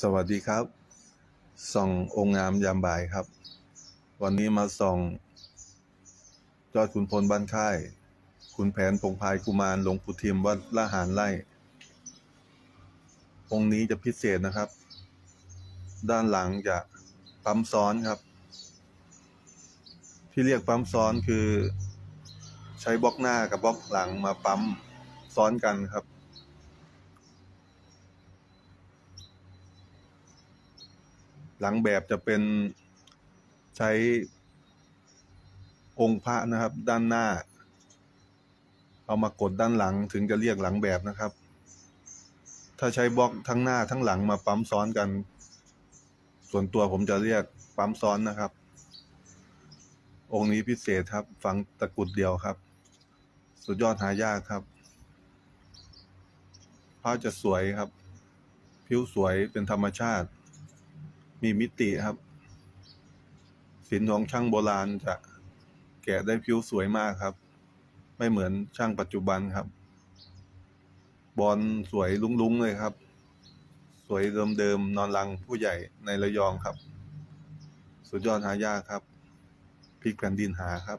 สวัสดีครับ ส่ององค์งามยามบ่ายครับ วันนี้มาส่องยอดขุนพลบ้านค่ายขุนแผนพงพายกุมารหลวงปู่ทิมวัดละหารไร่ องค์นี้จะพิเศษนะครับ ด้านหลังจะปั๊มซ้อนครับ ที่เรียกปั๊มซ้อนคือ ใช้บล็อกหน้ากับบล็อกหลังมาปั๊มซ้อนกันครับ หลังแบบจะเป็นใช้องค์พระนะครับ ด้านหน้า เอามากดด้านหลังถึงจะเรียกหลังแบบนะครับ ถ้าใช้บล็อกทั้งหน้าทั้งหลังมาปั๊มซ้อนกัน ส่วนตัวผมจะเรียกปั๊มซ้อนนะครับ องค์นี้พิเศษครับฝังตะกุดเดียวครับ สุดยอดหายากครับพระจะสวยครับ ผิวสวยเป็นธรรมชาติ มีมิติครับศิลป์ของช่างโบราณจะแกะได้ผิวสวยมากครับ ไม่เหมือนช่างปัจจุบันครับ บอลสวยลุ้งๆเลยครับ สวยเดิมๆนอนรังผู้ใหญ่ในระยองครับ สุดยอดหายากครับพลิกแผ่นดินหาครับ